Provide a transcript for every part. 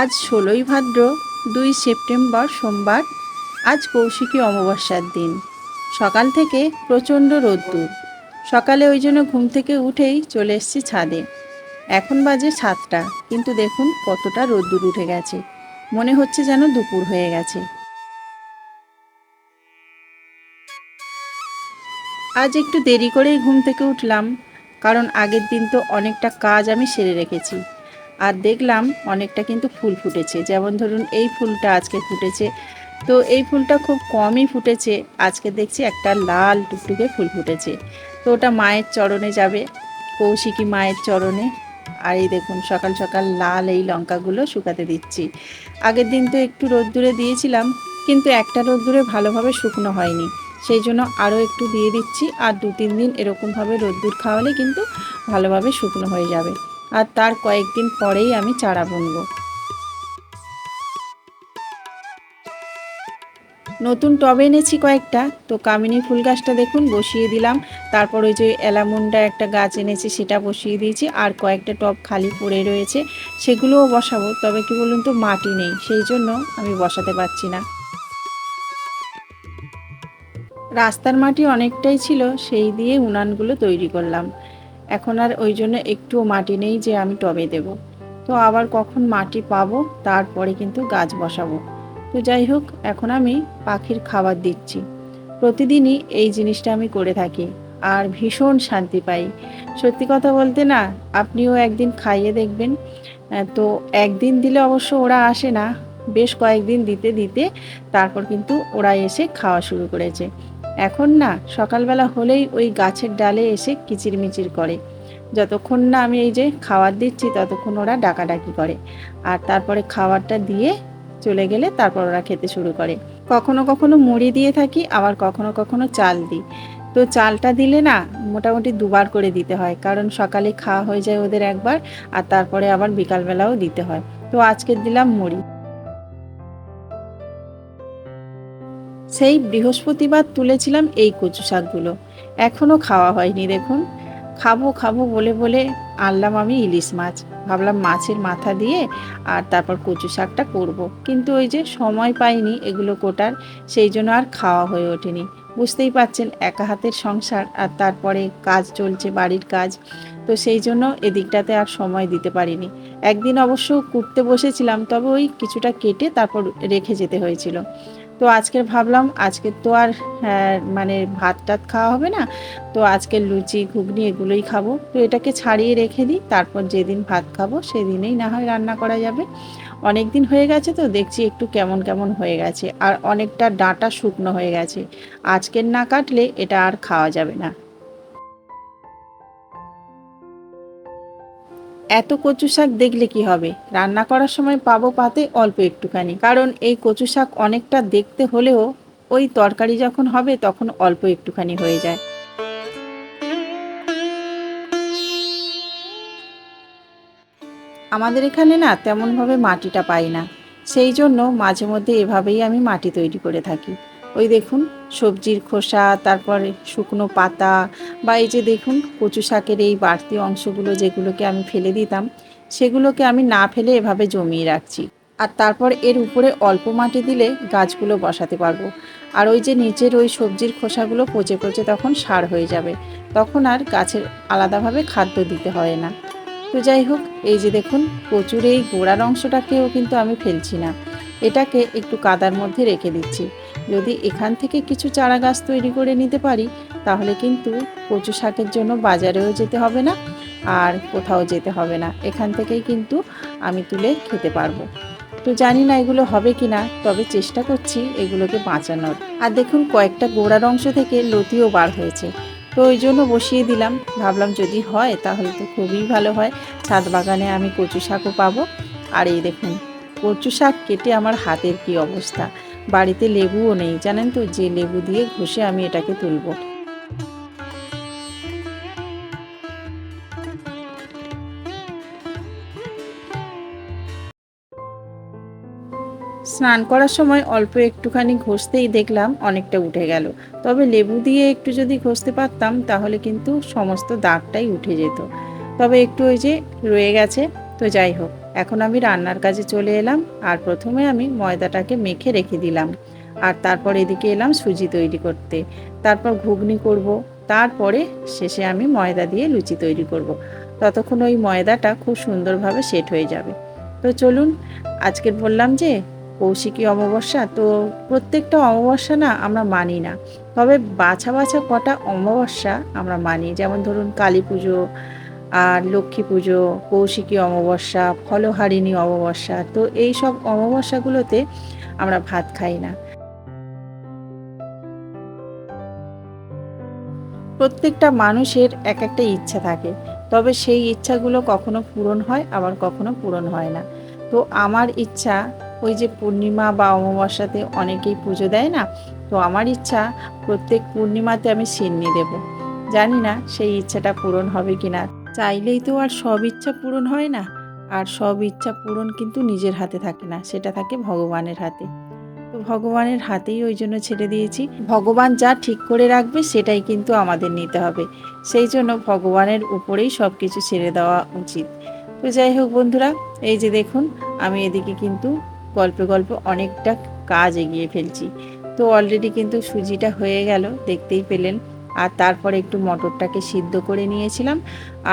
আজ ষোলোই ভাদ্র, দুই সেপ্টেম্বর সোমবার, আজ কৌশিকী অমাবস্যার দিন। সকাল থেকে প্রচণ্ড রোদ্দুর। সকালে ওই জন্য ঘুম থেকে উঠেই চলে এসেছি ছাদে। এখন বাজে সাতটা, কিন্তু দেখুন কতটা রোদ্দুর উঠে গেছে। মনে হচ্ছে যেন দুপুর হয়ে গেছে। আজ একটু দেরি করেই ঘুম থেকে উঠলাম, কারণ আগের দিন তো অনেকটা কাজ আমি সেরে রেখেছি। আর দেখলাম অনেকটা কিন্তু ফুল ফুটেছে। যেমন ধরুন এই ফুলটা আজকে ফুটেছে। তো এই ফুলটা খুব কমই ফুটেছে। আজকে দেখছি একটা লাল টুকটুকে ফুল ফুটেছে। তো ওটা মায়ের চরণে যাবে। কৌশিকী মায়ের চরণে। আর এই দেখুন, সকাল সকাল লাল এই লঙ্কাগুলো শুকাতে দিচ্ছি। আগের দিন তো একটু রোদ্দুরে দিয়েছিলাম, কিন্তু একটা রোদ্দুরে ভালোভাবে শুকনো হয়নি। সেই জন্য আরও একটু দিয়ে দিচ্ছি। আর দু তিন দিন এরকমভাবে রোদ্দুর খাওয়ালে কিন্তু ভালোভাবে শুকনো হয়ে যাবে। আর তার কয়েকদিন পরেই আমি চারা বুনবো। নতুন টবে এনেছি কয়েকটা। তো কামিনী ফুল গাছটা দেখুন, বসিয়ে দিলাম। তারপর ওই যে এলামুন্ডা একটা গাছ এনেছি, সেটা বসিয়ে দিয়েছি। আর কয়েকটা টব খালি পড়ে রয়েছে, সেগুলোও বসাবো। তবে কি বলুন তো, মাটি নেই, সেই জন্য আমি বসাতে পারছি না। রাস্তার মাটি অনেকটাই ছিল, সেই দিয়ে উনানগুলো তৈরি করলাম। এখন আর ওই জন্য একটুও মাটি নেই যে আমি টবে দেব। তো আবার কখন মাটি পাবো, তারপরে কিন্তু গাছ বসাবো। তো যাই হোক, এখন আমি পাখির খাবার দিচ্ছি। প্রতিদিনই এই জিনিসটা আমি করে থাকি আর ভীষণ শান্তি পাই। সত্যি কথা বলতে না, আপনিও একদিন খাইয়ে দেখবেন। তো একদিন দিলে অবশ্য ওরা আসে না। বেশ কয়েকদিন দিতে দিতে তারপর কিন্তু ওরা এসে খাওয়া শুরু করেছে। এখন না, সকালবেলা হলেই ওই গাছের ডালে এসে কিচিরমিচির করে। যতক্ষণ না আমি এই যে খাবার দিচ্ছি, ততক্ষণ ওরা ডাকাডাকি করে। আর তারপরে খাবারটা দিয়ে চলে গেলে তারপর ওরা খেতে শুরু করে। কখনো কখনো মুড়ি দিয়ে থাকি, আবার কখনো কখনো চাল দিই। তো চালটা দিলে না, মোটামুটি দুবার করে দিতে হয়। কারণ সকালে খাওয়া হয়ে যায় ওদের একবার, আর তারপরে আবার বিকালবেলাও দিতে হয়। তো আজকে দিলাম মুড়ি। সেই বৃহস্পতিবার তুলেছিলাম এই কচু শাকগুলো। এখনও খাওয়া হয়নি দেখুন। খাব খাব বলে বলে আনলাম আমি ইলিশ মাছ। ভাবলাম মাছের মাথা দিয়ে আর তারপর কচু শাকটা করব। কিন্তু ওই যে সময় পাইনি এগুলো কোটার, সেই জন্য আর খাওয়া হয়ে ওঠেনি। বুঝতেই পাচ্ছেন একা হাতের সংসার আর তারপরে কাজ চলছে, বাড়ির কাজ। তো সেই জন্য এদিকটাতে আর সময় দিতে পারিনি। একদিন অবশ্য কুটতে বসেছিলাম, তবে ওই কিছুটা কেটে তারপর রেখে যেতে হয়েছিল। তো আজকে ভাবলাম আজকে তো আর হ্যাঁ, মানে ভাত টাত খাওয়া হবে না তো আজকে লুচি ঘুগনি এগুলোই খাব। তো এটাকে ছাড়িয়ে রেখে দিই তারপর যেদিন ভাত খাব সেদিনেই না হয় রান্না করা যাবে। অনেক দিন হয়ে গেছে তো দেখছি একটু কেমন কেমন হয়ে গেছে আর অনেকটা ডাঁটা শুকনো হয়ে গেছে। আজকের না কাটলে এটা আর খাওয়া যাবে না। এত কচু শাক দেখলে কি হবে? রান্না করার সময় পাবো পাতে অল্প একটুখানি। কারণ এই কচু শাক অনেকটা দেখতে হলেও ওই তরকারি যখন হবে তখন অল্প একটুখানি হয়ে যায়। আমাদের এখানে না তেমনভাবে মাটিটা পাই না। সেই জন্য মাঝে মধ্যে এভাবেই আমি মাটি তৈরি করে থাকি। ওই দেখুন, সবজির খোসা, তারপরে শুকনো পাতা বা এই যে দেখুন, কচু শাকের এই বাড়তি অংশগুলো যেগুলোকে আমি ফেলে দিতাম, সেগুলোকে আমি না ফেলে এভাবে জমিয়ে রাখছি। আর তারপর এর উপরে অল্প মাটি দিলে গাছগুলো বসাতে পারব। আর ওই যে নিচের ওই সবজির খোসাগুলো পচে পচে তখন সার হয়ে যাবে। তখন আর গাছের আলাদাভাবে খাদ্য দিতে হয় না। তো যাই হোক, এই যে দেখুন, প্রচুর এই গোড়ার অংশটাকেও কিন্তু আমি ফেলছি না। এটাকে একটু কাদার মধ্যে রেখে দিচ্ছি। যদি এখান থেকে কিছু চারা গাছ তৈরি করে নিতে পারি, তাহলে কিন্তু কচু শাকের জন্য বাজারেও যেতে হবে না আর কোথাও যেতে হবে না। এখান থেকেই কিন্তু আমি তুলে খেতে পারব। তো জানি না এগুলো হবে কি না, তবে চেষ্টা করছি এগুলোকে বাঁচানোর। আর দেখুন, কয়েকটা গোড়ার অংশ থেকে লতিও বার হয়েছে। তো ওই জন্য বসিয়ে দিলাম। ভাবলাম যদি হয়, তাহলে তো খুবই ভালো হয়। ছাদ বাগানে আমি কচু শাকও পাবো। আর এই দেখুন, কচু শাক কেটে আমার হাতের কি অবস্থা। বাড়িতে লেবুও নেই, জানেন তো? যে লেবু দিয়ে ঘষে আমি এটাকে তুলবো। স্নান করার সময় অল্প একটুখানি ঘষতেই দেখলাম অনেকটা উঠে গেল। তবে লেবু দিয়ে একটু যদি ঘষতে পারতাম, তাহলে কিন্তু সমস্ত দাগটাই উঠে যেত। তবে একটু ওই যে রয়ে গেছে, তো যাই হোক। এখন আমি রান্নার কাজে চলে এলাম আর প্রথমে আমি ময়দাটাকে মেখে রেখে দিলাম। আর তারপর এদিকে এলাম সুজি তৈরি করতে। তারপর ঘুগনি করব। তারপরে শেষে আমি ময়দা দিয়ে লুচি তৈরি করব। ততক্ষণ ওই ময়দাটা খুব সুন্দরভাবে সেট হয়ে যাবে। তো চলুন আজকের বললাম যে কৌশিকী অমাবস্যা, তো প্রত্যেকটা অমাবস্যা না আমরা মানি না। তবে বাছা বাছা কটা অমাবস্যা আমরা মানি। যেমন ধরুন কালী পুজো আর লক্ষ্মী পুজো, কৌশিকী অমাবস্যা, ফলহারিণী অমাবস্যা, তো এই সব অমাবস্যাগুলোতে আমরা ভাত খাই না। প্রত্যেকটা মানুষের এক একটা ইচ্ছা থাকে, তবে সেই ইচ্ছাগুলো কখনো পূরণ হয়, আবার কখনো পূরণ হয় না। তো আমার ইচ্ছা, ওই যে পূর্ণিমা বা অমাবস্যাতে অনেকেই পুজো দেয় না, তো আমার ইচ্ছা প্রত্যেক পূর্ণিমাতে আমি সিন্নি দেব। জানি না সেই ইচ্ছাটা পূরণ হবে কি না চাইলেই তো আর সব ইচ্ছা পূরণ হয় না। আর সব ইচ্ছা পূরণ কিন্তু নিজের হাতে থাকে না, সেটা থাকে ভগবানের হাতে। তো ভগবানের হাতেই ওই জন্য ছেড়ে দিয়েছি। ভগবান যা ঠিক করে রাখবে সেটাই কিন্তু আমাদের নিতে হবে। সেই জন্য ভগবানের উপরেই সব কিছু ছেড়ে দেওয়া উচিত। তো যাই হোক বন্ধুরা, এই যে দেখুন, আমি এদিকে কিন্তু গল্পে গল্প অনেকটা কাজ এগিয়ে ফেলছি। তো অলরেডি কিন্তু সুজিটা হয়ে গেল, দেখতেই পেলেন। আর তারপরে একটু মটরটাকে সিদ্ধ করে নিয়েছিলাম।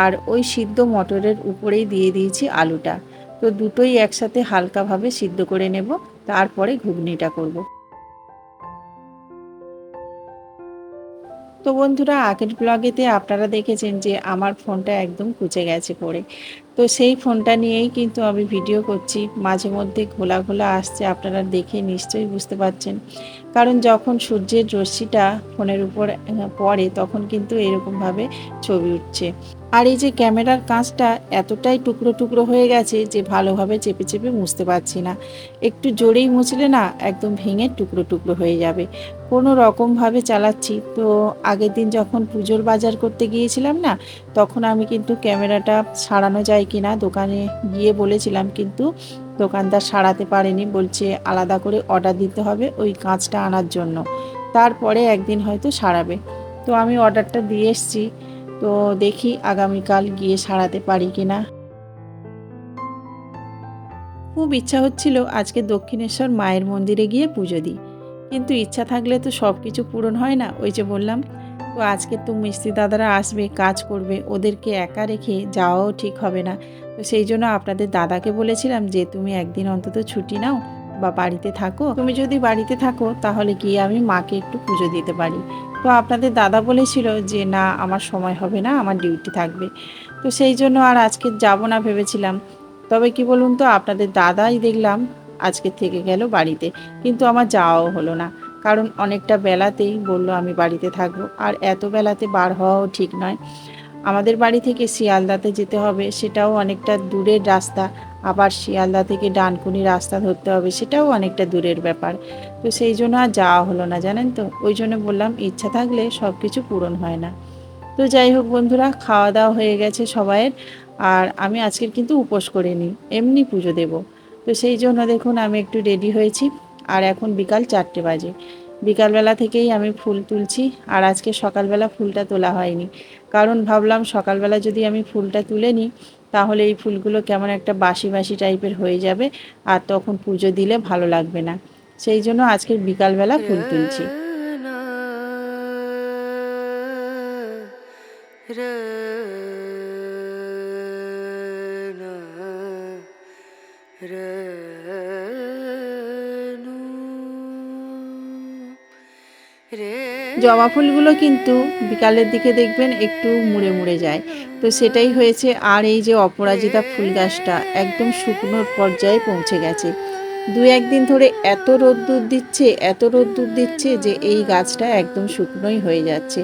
আর ওই সিদ্ধ মটরের উপরেই দিয়ে দিয়েছি আলুটা। তো দুটোই একসাথে হালকাভাবে সিদ্ধ করে নেব, তারপরে ঘুগনিটা করব। তো বন্ধুরা, আগের ব্লগেতে আপনারা দেখেছেন যে আমার ফোনটা একদম কুচে গেছে পড়ে। তো সেই ফোনটা নিয়েই কিন্তু আমি ভিডিও করছি। মাঝে মধ্যে ঘোলা ঘোলা আসছে, আপনারা দেখে নিশ্চয়ই বুঝতে পারছেন। কারণ যখন সূর্যের রশ্মিটা ফোনের উপর পড়ে তখন কিন্তু এরকমভাবে ছবি উঠছে। আর এই যে ক্যামেরার কাঁচটা এতটাই টুকরো টুকরো হয়ে গেছে যে ভালোভাবে চেপে চেপে মুছতে পারছি না। একটু জোরেই মুছলে না একদম ভেঙে টুকরো টুকরো হয়ে যাবে। কোনো রকমভাবে চালাচ্ছি। তো আগের দিন যখন পুজোর বাজার করতে গিয়েছিলাম না, তখন আমি কিন্তু ক্যামেরাটা সারানো যায় কি না দোকানে গিয়ে বলেছিলাম কিন্তু দোকানদার সারাতে পারেনি, বলছে আলাদা করে অর্ডার দিতে হবে ওই কাঁচটা আনার জন্য। তারপরে একদিন হয়তো সারাবে। তো আমি অর্ডারটা দিয়ে এসছি। তো দেখি আগামীকাল গিয়ে সারাতে পারি কি না খুব ইচ্ছা হচ্ছিল আজকে দক্ষিণেশ্বর মায়ের মন্দিরে গিয়ে পুজো দিই। কিন্তু ইচ্ছা থাকলে তো সব কিছু পূরণ হয় না। ওই যে বললাম তো আজকে তো মিস্ত্রি দাদারা আসবে, কাজ করবে, ওদেরকে একা রেখে যাওয়াও ঠিক হবে না। তো সেই জন্য আপনাদের দাদাকে বলেছিলাম যে, তুমি একদিন অন্তত ছুটি নাও বা বাড়িতে থাকো। তুমি যদি বাড়িতে থাকো, তাহলে গিয়ে আমি মাকে একটু পুজো দিতে পারি। তো আপনাদের দাদা বলেছিল যে, না, আমার সময় হবে না, আমার ডিউটি থাকবে। তো সেই জন্য আর আজকে যাব না ভেবেছিলাম। তবে কি বলুন তো, আপনাদের দাদাই দেখলাম আজকে থেকে গেল বাড়িতে, কিন্তু আমার যাওয়াও হলো না। কারণ অনেকটা বেলাতেই বলল, আমি বাড়িতে থাকব। আর এত বেলাতে বার হওয়াও ঠিক নয়। আমাদের বাড়ি থেকে শিয়ালদাতে যেতে হবে, সেটাও অনেকটা দূরের রাস্তা। আবার শিয়ালদা থেকে ডানকুনি রাস্তা ধরতে হবে, সেটাও অনেকটা দূরের ব্যাপার। তো সেই জন্য আর যাওয়া হলো না, জানেন তো? ওই জন্য বললাম, ইচ্ছা থাকলে সব কিছু পূরণ হয় না। তো যাই হোক বন্ধুরা খাওয়া দাওয়া হয়ে গেছে সবাইয়ের। আর আমি আজকের কিন্তু উপোস করে নিই এমনি পুজো দেব। তো সেই জন্য দেখুন, আমি একটু রেডি হয়েছি। আর এখন বিকাল চারটে বাজে বিকালবেলা থেকেই আমি ফুল তুলছি আর আজকে সকালবেলা ফুলটা তোলা হয়নি কারণ ভাবলাম সকালবেলা যদি আমি ফুলটা তুলে নিই তাহলে এই ফুলগুলো কেমন একটা বাসি বাসি টাইপের হয়ে যাবে আর তখন পুজো দিলে ভালো লাগবে না সেই জন্য আজকের বিকালবেলা ফুল তুলছি জবা ফুলগুলো কিন্তু বিকালের দিকে দেখবেন একটু মুড়ে মুড়ে যায়। তো সেটাই হয়েছে, আর এই যে অপরাজিতা ফুল গাছটা একদম শুকনোর পর্যায়ে পৌঁছে গেছে। দু একদিন ধরে এত রোদ্দুর দিচ্ছে, এত রোদ্দুর দিচ্ছে যে এই গাছটা একদম শুকনোই হয়ে যাচ্ছে।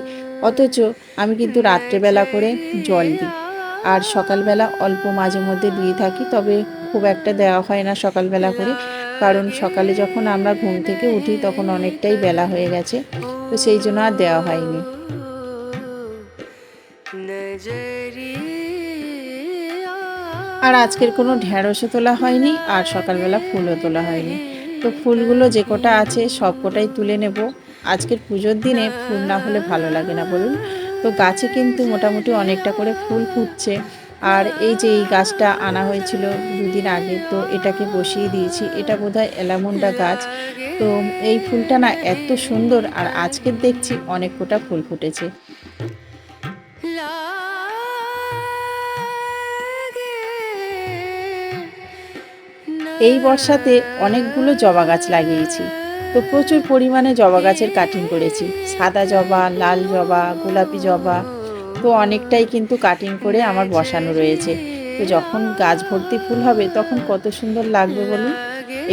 অথচ আমি কিন্তু রাত্রেবেলা করে জল দিই। আর সকালবেলা অল্প মাঝে মধ্যে দিয়ে থাকি, তবে খুব একটা দেওয়া হয় না সকালবেলা করে। কারণ সকালে যখন আমরা ঘুম থেকে উঠি তখন অনেকটাই বেলা হয়ে গেছে। তো সেই জন্য আর দেওয়া হয়নি। আর আজকের কোনো ঢ্যাঁড়সও তোলা হয়নি আর সকালবেলা ফুলও তোলা হয়নি। তো ফুলগুলো যে কটা আছে সব কটাই তুলে নেব। আজকের পুজোর দিনে ফুল না হলে ভালো লাগে না, বলুন? তো গাছে কিন্তু মোটামুটি অনেকটা করে ফুল ফুটছে। আর এই যে এই গাছটা আনা হয়েছিল দুদিন আগে, তো এটাকে বসিয়ে দিয়েছি। এটা বোধহয় এলামুন্ডা গাছ। তো এই ফুলটা না এত সুন্দর আর আজকের দেখছি অনেক কোটা ফুল ফুটেছে। এই বর্ষাতে অনেকগুলো জবা গাছ লাগিয়েছি। তো প্রচুর পরিমাণে জবা গাছের কাটিং করেছি। সাদা জবা, লাল জবা, গোলাপি জবা। তো অনেকটাই কিন্তু কাটিং করে আমার বসানো রয়েছে। তো যখন গাছ ভর্তি ফুল হবে, তখন কত সুন্দর লাগবে বলুন?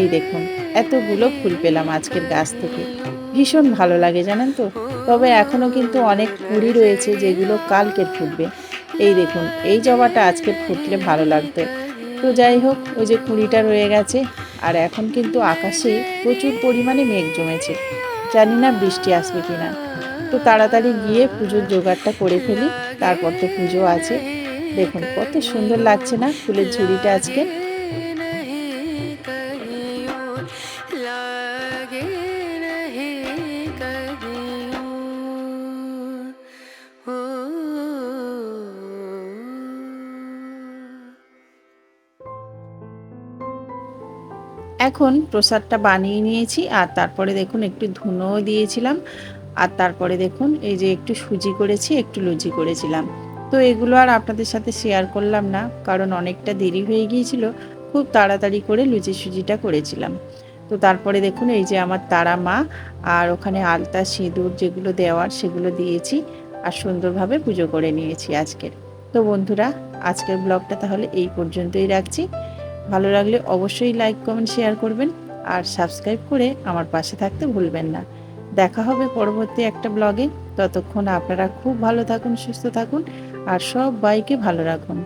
এই দেখুন, এতগুলো ফুল পেলাম আজকের গাছ থেকে। ভীষণ ভালো লাগে, জানেন তো? তবে এখনও কিন্তু অনেক কুড়ি রয়েছে যেগুলো কালকের ফুটবে। এই দেখুন, এই জবাটা আজকে ফুটলে ভালো লাগতো। তো যাই হোক, ওই যে কুড়িটা রয়ে গেছে, আর এখন কিন্তু আকাশে প্রচুর পরিমাণে মেঘ জমেছে। জানি না বৃষ্টি আসবে কি না তো তাড়াতাড়ি গিয়ে পুজোর জোগাড়টা করে ফেলি, তারপর তো পুজো আছে। দেখুন, কত সুন্দর লাগছে না ফুলের ঝুড়িটা আজকে। এখন প্রসাদটা বানিয়ে নিয়েছি, আর তারপরে দেখুন, একটু ধুনোও দিয়েছিলাম। আর তারপরে দেখুন, এই যে একটু সুজি করেছি, একটু লুচি করেছিলাম। তো এগুলো আর আপনাদের সাথে শেয়ার করলাম না, কারণ অনেকটা দেরি হয়ে গিয়েছিল, খুব তাড়াতাড়ি করে লুচি সুজিটা করেছিলাম। তো তারপরে দেখুন, এই যে আমার তারা মা আর ওখানে আলতা সিঁদুর যেগুলো দেওয়ার সেগুলো দিয়েছি আর সুন্দরভাবে পুজো করে নিয়েছি আজকের। তো বন্ধুরা, আজকের ব্লগটা তাহলে এই পর্যন্তই রাখছি। ভালো লাগলে অবশ্যই লাইক কমেন্ট শেয়ার করবেন আর সাবস্ক্রাইব করে আমার পাশে থাকতে ভুলবেন না। দেখা হবে পরবর্তী একটা ব্লগে ততক্ষণ আপনারা খুব ভালো থাকুন, সুস্থ থাকুন, আর সব বাইকে ভালো রাখুন।